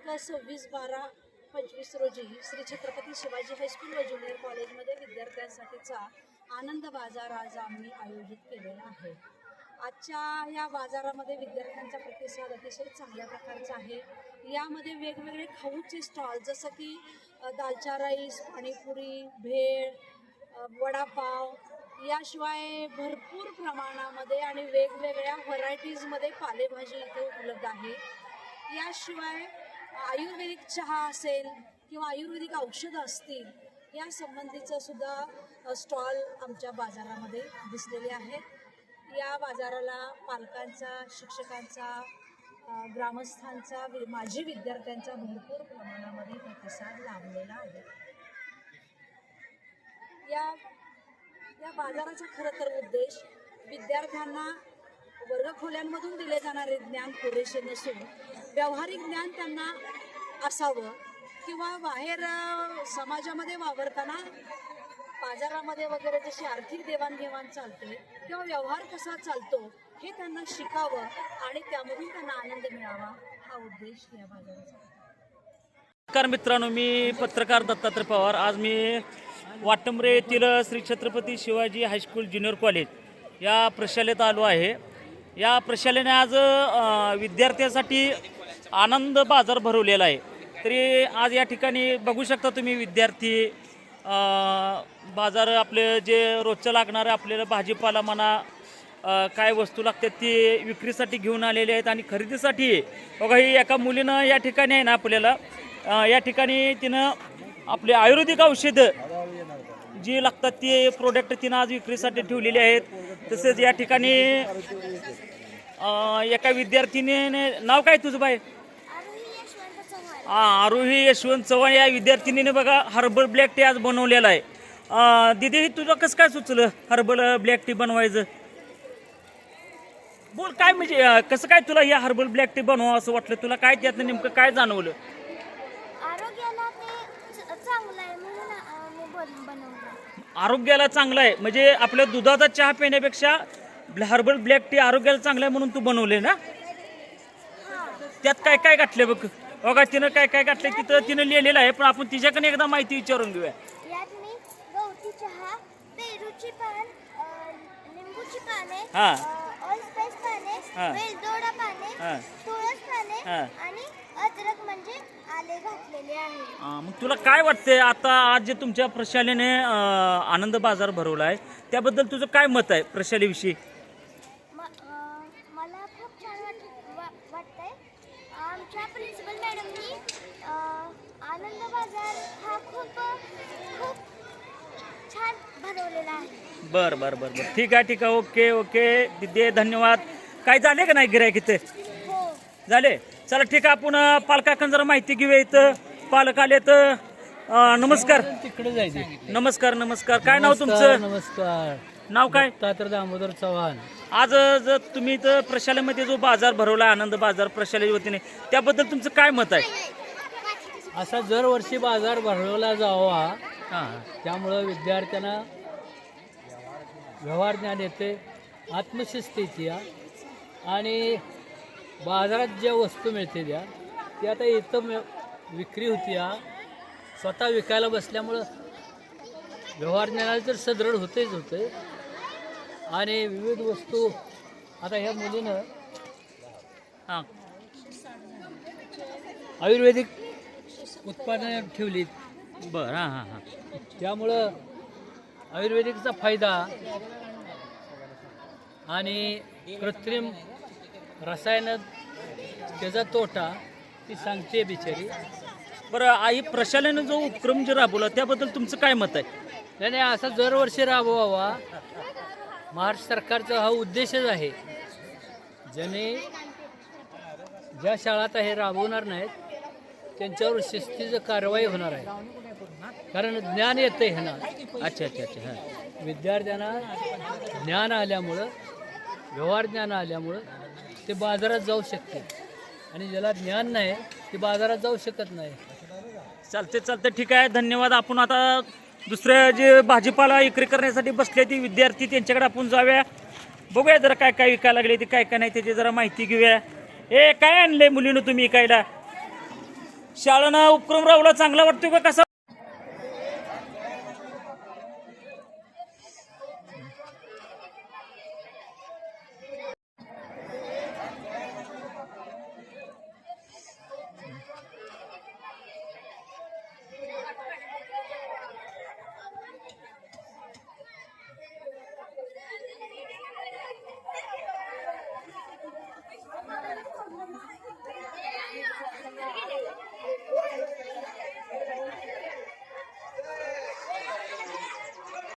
सव्वीस बारा पंचवीस रोजी श्री छत्रपती शिवाजी हायस्कूल व ज्युनियर कॉलेजमध्ये विद्यार्थ्यांसाठीचा आनंद बाजार आज आम्ही आयोजित केलेला आहे. आजच्या या बाजारामध्ये विद्यार्थ्यांचा प्रतिसाद अतिशय चांगल्या प्रकारचा आहे. यामध्ये वेगवेगळे खाऊचे स्टॉल जसं की दालचा राईस पाणीपुरी भेळ वडापाव याशिवाय भरपूर प्रमाणामध्ये आणि वेगवेगळ्या व्हरायटीजमध्ये पालेभाजी इथे उपलब्ध आहे. याशिवाय आयुर्वेदिक चहा असेल किंवा आयुर्वेदिक औषधं असतील या संबंधीचं सुद्धा स्टॉल आमच्या बाजारामध्ये दिसलेले आहेत. या बाजाराला पालकांचा शिक्षकांचा ग्रामस्थांचा वि- माजी विद्यार्थ्यांचा भरपूर प्रमाणामध्ये प्रतिसाद लाभलेला आहे. या या बाजाराचा खरं तर उद्देश विद्यार्थ्यांना वर्गखोल्यांमधून दिले जाणारे ज्ञान पुरेसे नसून व्यावहारिक ज्ञान त्यांना असावं किंवा बाहेर समाजामध्ये वावरताना बाजारामध्ये वगैरे जशी आर्थिक देवाणघेवाण चालते किंवा व्यवहार कसा चालतो हे त्यांना शिकावं आणि त्यामधून त्यांना आनंद मिळावा हा उद्देश या बाजाराचा नमस्कार मित्रांनो मी पत्रकार दत्तात्रय पवार. आज मी वाटमरे येथील Shri Chhatrapati Shivaji high school junior college या प्रशालेत आलो आहे. या प्रशालेने आज विद्यार्थ्यासाठी आनंद बाजार भरवलेला आहे. तरी आज या ठिकाणी बघू शकता तुम्ही विद्यार्थी बाजार आपले जे रोजचं लागणारं आपल्याला भाजीपाला म्हणा काय वस्तू लागतात ती विक्रीसाठी घेऊन आलेले आहेत आणि खरेदीसाठी. बघा ही एका मुलीनं या ठिकाणी आहे ना आपल्याला या ठिकाणी तिनं आपले आयुर्वेदिक औषधं जी लागतात ती प्रोडक्ट तिनं आज विक्रीसाठी ठेवलेली आहेत. तसेच या ठिकाणी एका विद्यार्थिनीने नाव काय तुझं बाय हा आरोही यशवंत चव्हाण. या विद्यार्थिनीने बघा हर्बल ब्लॅक टी आज बनवलेला आहे. दिदी तुझं तुला कसं काय सुचलं हर्बल ब्लॅक टी बनवायचं? बोल काय म्हणजे कसं काय तुला या हर्बल ब्लॅक टी बनवा असं वाटलं? तुला काय त्यातनं नेमकं काय जाणवलं आरोग्याला ते च- चांगलं आहे म्हणून अं, मी बन- बनवलं आरोग्याला चांगलं आहे. म्हणजे आपल्या दुधाचा चहा पिण्यापेक्षा हर्बल ब्लॅक टी आरोग्याला चांगलं आहे म्हणून तू बनवले ना? त्यात काय काय घातले बघ? बघा तिनं काय काय घातलं तिथं तिनं लिहिलेलं आहे पण आपण तिच्याकडे एकदा माहिती विचारून घेऊया. यात मी गवती चहा पेरूची पान अं, लिंबूची पाने हा. ऑलस्पाइस पाने. वेलदोडा पाने हा. तुळस पाने हा. आणि अद्रक म्हणजे आले घातलेले आहे अं, मग तुला काय वाटतंय आता आज जे तुमच्या प्रशालेने अं, आनंद बाजार भरवला आहे त्याबद्दल तुझं काय मत आहे प्रशालेविषयी म- अं, मला खूप छान वाट वा- वाटतंय आमच्या प्रिन्सिपल मॅडमनी आनंद बाजार हा खूप खूप बर बर बर बर. ठीक आहे ठीक आहे. Okay okay. दिदे धन्यवाद. काय झाले का नाही गिरायक इथे? झाले? चला ठीक आहे आपण पालकाकडून जरा माहिती घेऊया इथं. पालक आले तर नमस्कार. तिकडे जायचे. नमस्कार नमस्कार. काय नाव तुमचं? नमस्कार. नाव काय? दत्तात्रय दामोदर चव्हाण. आज जर तुम्ही इथं प्रशालेमध्ये जो बाजार भरवला आनंद बाजार प्रशालेच्या वतीने त्याबद्दल तुमचं काय मत आहे? असा दरवर्षी बाजार भरवला जावा हां. त्यामुळं विद्यार्थ्यांना व्यवहार ज्ञान येते आत्मशिस्त येते या. आणि बाजारात ज्या वस्तू मिळते त्या ती आता इथं विक्री होती या. स्वतः विकायला बसल्यामुळं व्यवहार ज्ञानाला तर सदृढ होतेच होते. आणि विविध वस्तू आता ह्या मुलीनं हां आयुर्वेदिक उत्पादनं ठेवली बरं हां हां हां. त्यामुळं आयुर्वेदिकचा फायदा आणि कृत्रिम रसायन त्याचा तोटा ती सांगते बिचारी. बरं आई प्रशालेनं जो उपक्रम जे राबवला त्याबद्दल तुमचं काय मत आहे? नाही नाही असा दरवर्षी राबवावा. महाराष्ट्र सरकारचा हा उद्देशच आहे. ज्याने ज्या शाळा हे राबवणार नाहीत त्यांच्यावर शिस्तीचं कारवाई होणार आहे. कारण ज्ञान येतं हे ना अच्छा अच्छा अच्छा हां. विद्यार्थ्यांना ज्ञान आल्यामुळं व्यवहार ज्ञान आल्यामुळं ते बाजारात जाऊ शकते. आणि ज्याला ज्ञान नाही ते बाजारात जाऊ शकत नाही. चालते चालते ठीक आहे. धन्यवाद. आपण आता दुसऱ्या जे भाजीपाला विक्री करण्यासाठी बसले ती विद्यार्थी त्यांच्याकडे आपण जाऊया. बघूया जरा काय काय विकायला लागले ते काय काय नाही त्याची जरा माहिती घेऊया. ए काय आणले मुलीनं तुम्ही इकायला? शाळेनं उपक्रम राहुला चांगला वाटतो का? कसा